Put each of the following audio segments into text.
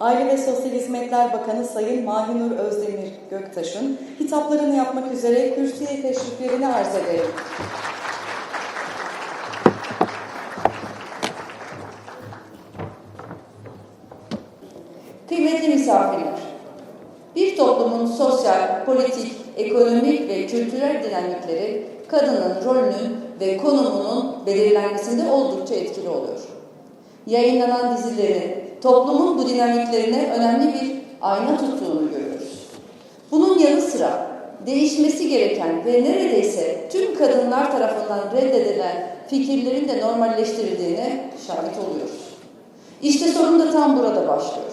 Aile ve Sosyal Hizmetler Bakanı Sayın Mahinur Özdemir Göktaş'ın hitaplarını yapmak üzere kürsüye teşriflerini arz ederim. Kıymetli misafirler, bir toplumun sosyal, politik, ekonomik ve kültürel dinamikleri kadının rolünün ve konumunun belirlenmesinde oldukça etkili oluyor. Yayınlanan dizilerin toplumun bu dinamiklerine önemli bir ayna tuttuğunu görüyoruz. Bunun yanı sıra değişmesi gereken ve neredeyse tüm kadınlar tarafından reddedilen fikirlerin de normalleştirildiğine şahit oluyoruz. İşte sorun da tam burada başlıyor.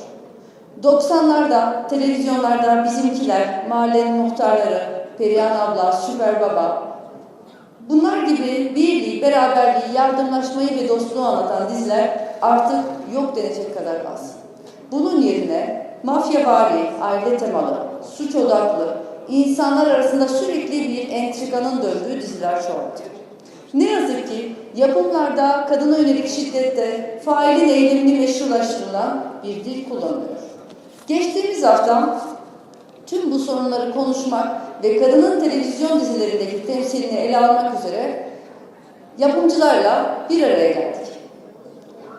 90'larda televizyonlarda bizimkiler, mahallenin muhtarları, Perihan abla, Süper Baba, bunlar gibi birliği, beraberliği, yardımlaşmayı ve dostluğu anlatan diziler artık yok denecek kadar az. Bunun yerine mafyavari, aile temalı, suç odaklı, insanlar arasında sürekli bir entrikanın döndüğü diziler çoğaldı. Ne yazık ki yapımlarda kadına yönelik şiddette failin eylemini meşrulaştırılan bir dil kullanılıyor. Geçtiğimiz hafta tüm bu sorunları konuşmak ve kadının televizyon dizilerindeki temsilini ele almak üzere yapımcılarla bir araya geldik.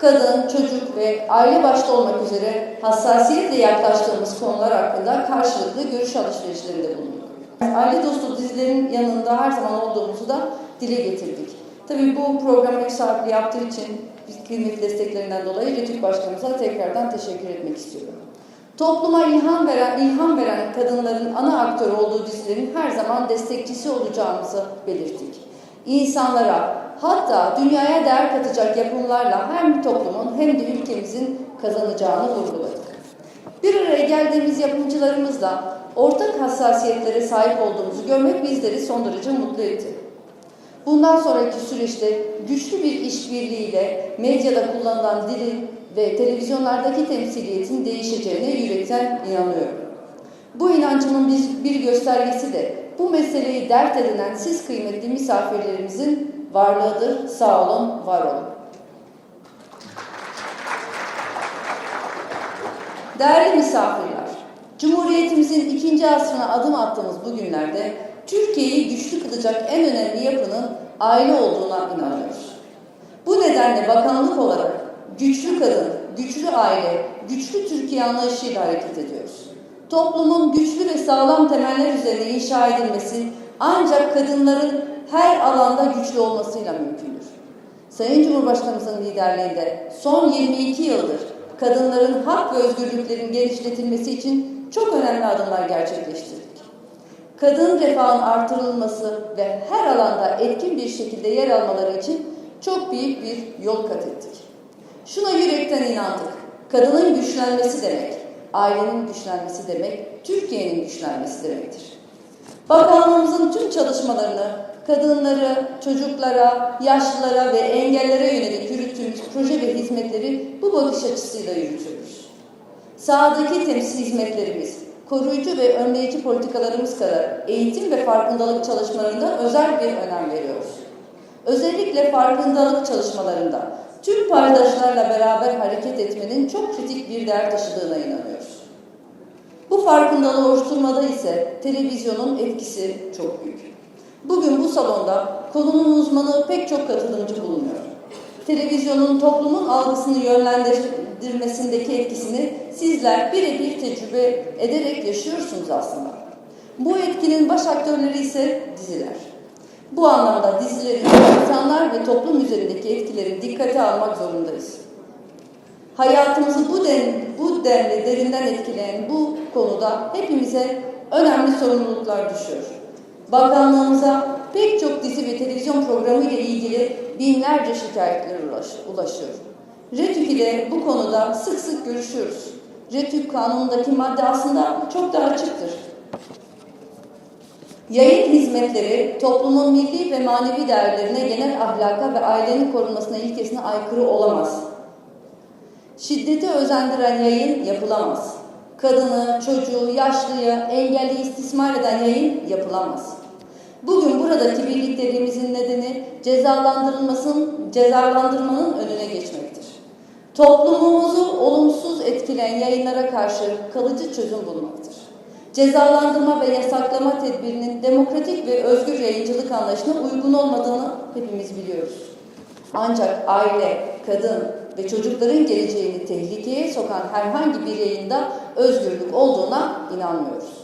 Kadın, çocuk ve aile başta olmak üzere hassasiyetle yaklaştığımız konular hakkında karşılıklı görüş alışverişlerinde bulunduk. Aile dostu dizilerin yanında her zaman olduğumuzu da dile getirdik. Tabii bu programı ev sahipliği yaptığı için kıymetli desteklerinden dolayı Retük Başkanımıza tekrardan teşekkür etmek istiyorum. Topluma ilham veren, ilham veren kadınların ana aktör olduğu dizilerin her zaman destekçisi olacağımızı belirttik. İnsanlara, hatta dünyaya değer katacak yapımlarla hem toplumun hem de ülkemizin kazanacağını vurguladık. Bir araya geldiğimiz yapımcılarımızla ortak hassasiyetlere sahip olduğumuzu görmek bizleri son derece mutlu etti. Bundan sonraki süreçte güçlü bir işbirliğiyle medyada kullanılan dilin ve televizyonlardaki temsiliyetin değişeceğine yürekten inanıyorum. Bu inancımın bir, bir göstergesi de bu meseleyi dert edinen siz kıymetli misafirlerimizin varlığıdır. Sağ olun, var olun. Değerli misafirler, Cumhuriyetimizin ikinci asrına adım attığımız bu günlerde Türkiye'yi güçlü kılacak en önemli yapının aile olduğuna inanıyoruz. Bu nedenle bakanlık olarak güçlü kadın, güçlü aile, güçlü Türkiye anlayışıyla hareket ediyoruz. Toplumun güçlü ve sağlam temeller üzerine inşa edilmesi ancak kadınların her alanda güçlü olmasıyla mümkündür. Sayın Cumhurbaşkanımızın liderliğinde son 22 yıldır kadınların hak ve özgürlüklerin genişletilmesi için çok önemli adımlar gerçekleştirdik. Kadın refahın artırılması ve her alanda etkin bir şekilde yer almaları için çok büyük bir yol kat ettik. Şuna yürekten inandık. Kadının güçlenmesi demek, ailenin güçlenmesi demek, Türkiye'nin güçlenmesi demektir. Bakanlığımızın tüm çalışmalarını kadınları, çocuklara, yaşlılara ve engellere yönelik yürüttüğümüz proje ve hizmetleri bu bakış açısıyla yürütüyoruz. Sahadaki temsil hizmetlerimiz, koruyucu ve önleyici politikalarımız kadar eğitim ve farkındalık çalışmalarında özel bir önem veriyoruz. Özellikle farkındalık çalışmalarında tüm paydaşlarla beraber hareket etmenin çok kritik bir değer taşıdığına inanıyoruz. Bu farkındalığı oluşturmada ise televizyonun etkisi çok büyük. Bugün bu salonda konunun uzmanı pek çok katılımcı bulunuyor. Televizyonun toplumun algısını yönlendirmesindeki etkisini sizler birebir tecrübe ederek yaşıyorsunuz aslında. Bu etkinin baş aktörleri ise diziler. Bu anlamda dizilerin insanlar ve toplum üzerindeki etkileri dikkate almak zorundayız. Hayatımızı bu, den, bu denli derinden etkileyen bu konuda hepimize önemli sorumluluklar düşüyor. Bakanlığımıza pek çok dizi ve televizyon programı ile ilgili binlerce şikayetler ulaşıyor. RETÜK ile bu konuda sık sık görüşüyoruz. RETÜK kanunundaki madde aslında çok daha açıktır. Yayın hizmetleri toplumun milli ve manevi değerlerine, genel ahlaka ve ailenin korunmasına ilkesine aykırı olamaz. Şiddeti özendiren yayın yapılamaz. Kadını, çocuğu, yaşlıyı, engelli istismar eden yayın yapılamaz. Bugün buradaki birlikteliğimizin nedeni cezalandırılmasın, cezalandırmanın önüne geçmektir. Toplumumuzu olumsuz etkileyen yayınlara karşı kalıcı çözüm bulmaktır. Cezalandırma ve yasaklama tedbirinin demokratik ve özgür yayıncılık anlayışına uygun olmadığını hepimiz biliyoruz. Ancak aile, kadın ve çocukların geleceğini tehlikeye sokan herhangi bir yayında özgürlük olduğuna inanmıyoruz.